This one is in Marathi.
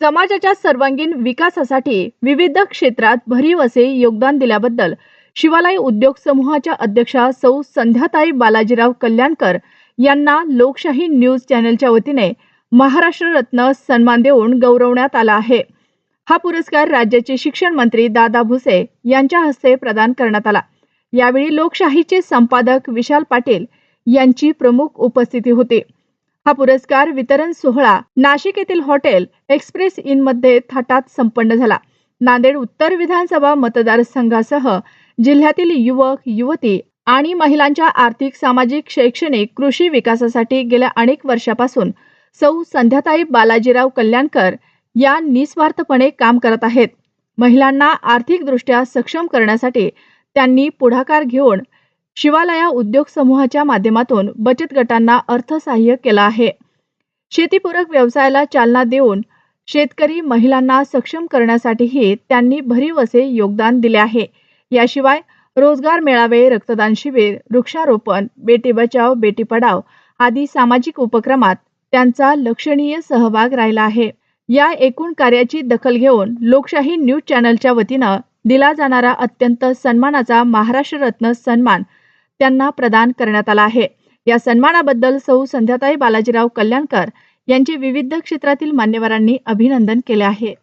समाजाच्या सर्वांगीण विकासासाठी विविध क्षेत्रात भरीव असे योगदान दिल्याबद्दल शिवालय उद्योग समूहाच्या अध्यक्षा सौ संध्याताई बालाजीराव कल्याणकर यांना लोकशाही न्यूज चॅनलच्या वतीने महाराष्ट्र रत्न सन्मान देऊन गौरवण्यात आला आहे. हा पुरस्कार राज्याचे शिक्षण मंत्री दादा भुसे यांच्या हस्ते प्रदान करण्यात आला. यावेळी लोकशाहीचे संपादक विशाल पाटील यांची प्रमुख उपस्थिती होती. हा पुरस्कार वितरण सोहळा नाशिक येथील हॉटेल एक्सप्रेस इनमध्ये थाटात संपन्न झाला. नांदेड उत्तर विधानसभा मतदारसंघासह जिल्ह्यातील युवक युवती आणि महिलांच्या आर्थिक सामाजिक शैक्षणिक कृषी विकासासाठी गेल्या अनेक वर्षापासून सौ संध्याताई बालाजीराव कल्याणकर या निस्वार्थपणे काम करत आहेत. महिलांना आर्थिकदृष्ट्या सक्षम करण्यासाठी त्यांनी पुढाकार घेऊन शिवालया उद्योग समूहाच्या माध्यमातून बचत गटांना अर्थसहाय्य केलं आहे. शेतीपूरक व्यवसायाला चालना देऊन शेतकरी महिलांना सक्षम करण्यासाठीही त्यांनी भरीव असे योगदान दिले आहे. याशिवाय रोजगार मेळावे रक्तदान शिबिर वृक्षारोपण बेटी बचाव बेटी पढाव आदी सामाजिक उपक्रमात त्यांचा लक्षणीय सहभाग राहिला आहे. या एकूण कार्याची दखल घेऊन लोकशाही न्यूज चॅनलच्या वतीनं दिला जाणारा अत्यंत सन्मानाचा महाराष्ट्र रत्न सन्मान त्यांना प्रदान करण्यात आला आहे. या सन्मानाबद्दल सौ संध्याताई बालाजीराव कल्याणकर यांचे विविध क्षेत्रातील मान्यवरांनी अभिनंदन केले आहे.